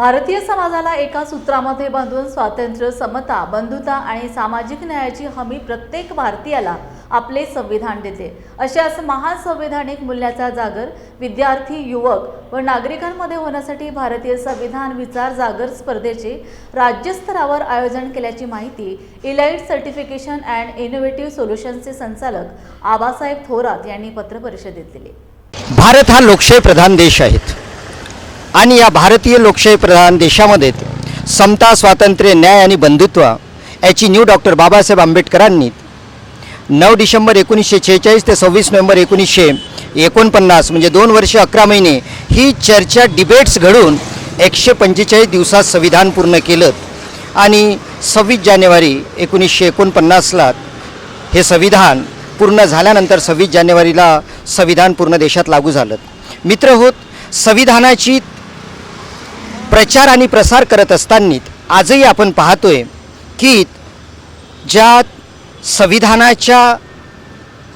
भारतीय समाजाला एका सूत्रामध्ये बांधून स्वातंत्र्य समता बंधुता आणि सामाजिक न्यायाची हमी प्रत्येक भारतीयाला आपले संविधान देते. अशाच महान संवैधानिक मूल्याचा जागर विद्यार्थी युवक व नागरिकांमध्ये होण्यासाठी भारतीय संविधान विचार जागर स्पर्धेचे राज्यस्तरावर आयोजन केल्याची माहिती इलाइट सर्टिफिकेशन अँड इनोव्हेटिव्ह सोल्युशनचे संचालक आबासाहेब थोरात यांनी पत्रपरिषदेत दिली. भारत हा लोकशाही प्रधान देश आहे. आणि या भारतीय लोकशाही प्रधान देशामध्ये समता स्वातंत्र्य न्याय आणि बंधुत्व याची न्यू डॉक्टर बाबासाहेब आंबेडकरांनी नऊ डिसेंबर एकोणीसशे छेचाळीस ते सव्वीस नोव्हेंबर एकोणीसशे एकोणपन्नास म्हणजे दोन वर्ष अकरा महिने ही चर्चा डिबेट्स घडून एकशे पंचेचाळीस दिवसात संविधान पूर्ण केलं. आणि सव्वीस जानेवारी एकोणीसशे एकोणपन्नासला हे संविधान पूर्ण झाल्यानंतर सव्वीस जानेवारीला संविधान पूर्ण देशात लागू झालं. मित्र होत संविधानाची प्रचार आणि प्रसार करत असताना आजही आपण पाहतोय की ज्या संविधानाच्या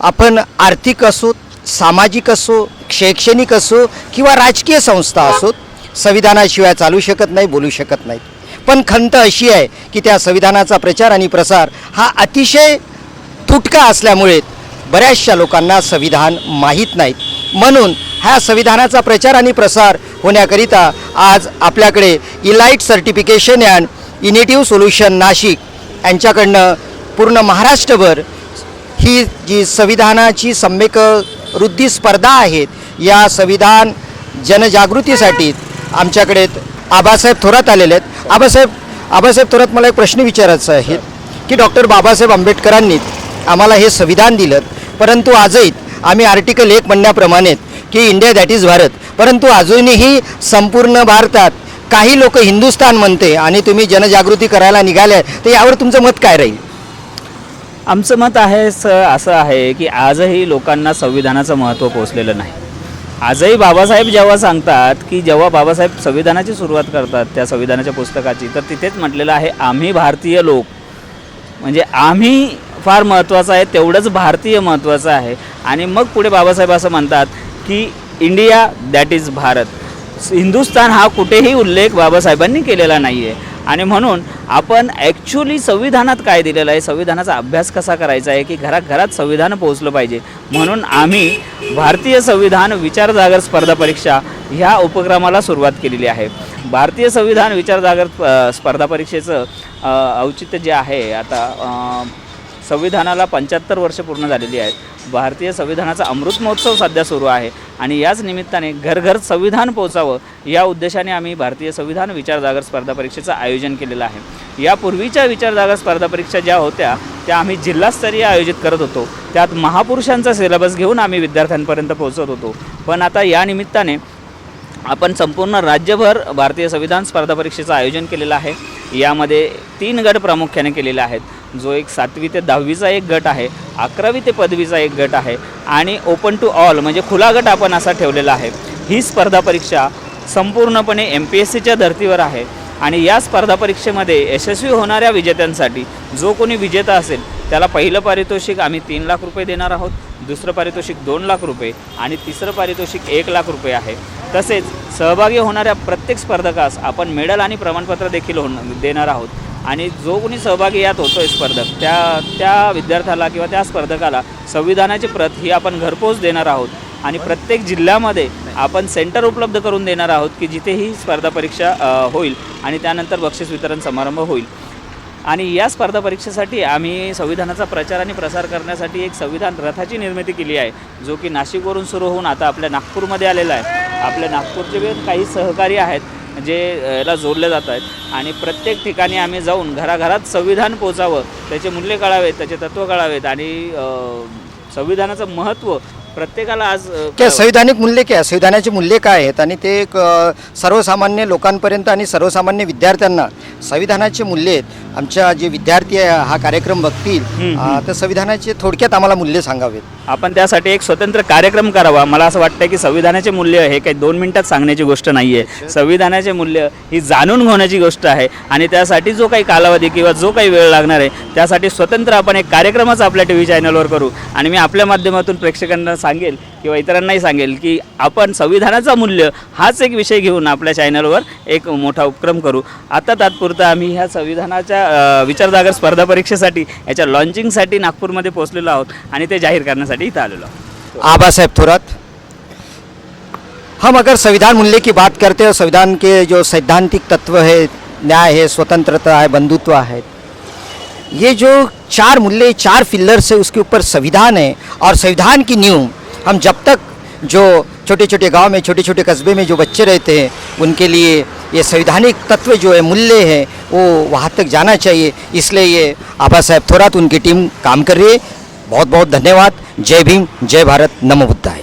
आपण आर्थिक असो सामाजिक असो शैक्षणिक असो किंवा राजकीय संस्था असोत संविधानाशिवाय चालू शकत नाही बोलू शकत नाहीत पण खंत अशी आहे की त्या संविधानाचा प्रचार आणि प्रसार हा अतिशय तुटका असल्यामुळे बऱ्याचशा लोकांना संविधान माहीत नाहीत. म्हणून ह्या संविधानाचा प्रचार आणि प्रसार होण्याकरिता आज आपल्याकडे elite certification and innovative solution Nashik यांच्याकडनं पूर्ण महाराष्ट्रभर ही जी संविधानाची सम्यक वृद्धी स्पर्धा आहेत या संविधान जनजागृतीसाठी आमच्याकडे आबासाहेब थोरात आलेले आहेत. आबासाहेब आबासाहेब थोरात मला एक प्रश्न विचारायचा आहे की डॉक्टर बाबासाहेब आंबेडकरांनी आम्हाला हे संविधान दिलं परंतु आजही आम्ही आर्टिकल एक म्हणण्याप्रमाणे की इंडिया दॅट इज भारत परंतु अजूनही संपूर्ण भारतात काही लोक हिंदुस्थान म्हणते आणि तुम्ही जनजागृती करायला निघाल्या तर यावर तुमचं मत काय राहील? आमचं मत आहे स असं आहे की आजही लोकांना संविधानाचं महत्त्व पोचलेलं नाही. आजही बाबासाहेब जेव्हा सांगतात की जेव्हा बाबासाहेब संविधानाची सुरुवात करतात त्या संविधानाच्या पुस्तकाची तर तिथेच म्हटलेलं आहे आम्ही भारतीय लोक. म्हणजे आम्ही फार महत्त्वाचं आहे तेवढंच भारतीय महत्त्वाचं आहे. आणि मग पुढे बाबासाहेब असं म्हणतात की India that is Bharat. Hindustan हा कुठेही उल्लेख बाबासाहेबांनी केलेला नाही आहे आणि म्हणून आपण ॲक्च्युली संविधानात काय दिलेलं आहे संविधानाचा अभ्यास कसा करायचा आहे की घरात घरात संविधान पोहोचलं पाहिजे. म्हणून आम्ही भारतीय संविधान विचार जागर स्पर्धा परीक्षा ह्या उपक्रमाला सुरुवात केलेली आहे. भारतीय संविधान विचार जागर स्पर्धा परीक्षेचं औचित्य जे आहे आता संविधानाला पंच्याहत्तर वर्ष पूर्ण झालेली आहेत. भारतीय संविधानाचा अमृत महोत्सव सध्या सुरू आहे आणि याच निमित्ताने घरघर संविधान पोचावं या उद्देशाने आम्ही भारतीय संविधान विचार जागर स्पर्धा परीक्षेचं आयोजन केलेलं आहे. यापूर्वीच्या विचार जागर स्पर्धा परीक्षा ज्या होत्या त्या आम्ही जिल्हास्तरीय आयोजित करत होतो. त्यात महापुरुषांचा सिलेबस घेऊन आम्ही विद्यार्थ्यांपर्यंत पोहोचत होतो. पण आता या निमित्ताने आपण संपूर्ण राज्यभर भारतीय संविधान स्पर्धा परीक्षेचं आयोजन केलेलं आहे. यामध्ये तीन गट प्रामुख्याने केलेले आहेत. जो एक सातवी ते दहावीचा एक गट आहे अकरावी ते पदवीचा एक गट आहे आणि ओपन टू ऑल म्हणजे खुला गट आपण असा ठेवलेला आहे. ही स्पर्धा परीक्षा संपूर्णपणे एम पी एस सीच्या धर्तीवर आहे आणि या स्पर्धा परीक्षेमध्ये यशस्वी होणाऱ्या विजेत्यांसाठी जो कोणी विजेता असेल त्याला पहिलं पारितोषिक आम्ही तीन लाख रुपये देणार आहोत दुसरं पारितोषिक दोन लाख रुपये आणि तिसरं पारितोषिक एक लाख रुपये आहे. तसेच सहभागी होणाऱ्या प्रत्येक स्पर्धकास आपण मेडल आणि प्रमाणपत्र देखील होण देणार आहोत. आणि जो कोणी सहभागी यात होतो आहे स्पर्धक त्या त्या विद्यार्थ्याला किंवा त्या स्पर्धकाला संविधानाची प्रत ही आपण घरपोच देणार आहोत. आणि प्रत्येक जिल्ह्यामध्ये आपण सेंटर उपलब्ध करून देणार आहोत की जिथे ही स्पर्धा परीक्षा होईल आणि त्यानंतर बक्षीस वितरण समारंभ होईल. आणि या स्पर्धा परीक्षेसाठी आम्ही संविधानाचा प्रचार आणि प्रसार करण्यासाठी एक संविधान रथाची निर्मिती केली आहे जो की नाशिकवरून सुरू होऊन आता आपल्या नागपूरमध्ये आलेला आहे. आपल्या नागपूरचे काही सहकारी आहेत जे याला जोडले जात आहेत. आणि प्रत्येक ठिकाणी आम्ही जाऊन घराघरात संविधान पोचावं त्याचे मूल्य कळावेत त्याचे तत्त्व कळावेत आणि संविधानाचं महत्त्व प्रत्येकाला आज क्या संविधानिक मूल्य काय? संविधानाचे मूल्य काय आहेत? आणि ते एक, सर्वसामान्य लोकांपर्यंत आणि सर्वसामान्य विद्यार्थ्यांना संविधानाचे मूल्य आहेत. आमच्या जे विद्यार्थी आहे, हा कार्यक्रम बघतील. तर संविधानाचे थोडक्यात आम्हाला मूल्य सांगावेत. आपण त्यासाठी एक स्वतंत्र कार्यक्रम करावा. मला असं वाटतं की संविधानाचे मूल्य हे काही दोन मिनिटात सांगण्याची गोष्ट नाही आहे संविधानाचे मूल्य ही जाणून घेण्याची गोष्ट आहे. आणि त्यासाठी जो काही कालावधी किंवा जो काही वेळ लागणार आहे त्यासाठी स्वतंत्र आपण एक कार्यक्रमच आपल्या टी व्ही चॅनलवर करू. आणि मी आपल्या माध्यमातून प्रेक्षकांना सांगेल किंवा इतरांनाही सांगेल की आपण संविधानाचं मूल्य हाच एक विषय घेऊन आपल्या चॅनलवर एक मोठा उपक्रम करू. आता तात्पुरता आम्ही ह्या संविधानाच्या विचारधागर विचारजागर स्पर्धा परीक्षेसाठी याच्या लॉन्चिंगसाठी नागपूरमध्ये पोहोचलेलो आहोत आणि ते जाहीर करण्यासाठी इथं आलेलो आहोत. आबा साहेब थोरात हम अगर संविधान मूल्य की बात करते हैं संविधान के जो सैद्धांतिक तत्व है न्याय है स्वतंत्रता है बंधुत्व है ये जो चार मूल्य चार फिल्लर्स है, उसके ऊपर संविधान है और संविधान की नींव, हम जब तक जो छोटे छोटे गाँव में छोटे छोटे कस्बे में जो बच्चे रहते हैं, उनके लिए ये संवैधानिक तत्व जो है मूल्य है, वो वहाँ तक जाना चाहिए। इसलिए ये आबा साहेब थोरात, उनकी टीम काम कर रही है। बहुत बहुत धन्यवाद। जय भीम, जय भारत। नमो बुद्धाय।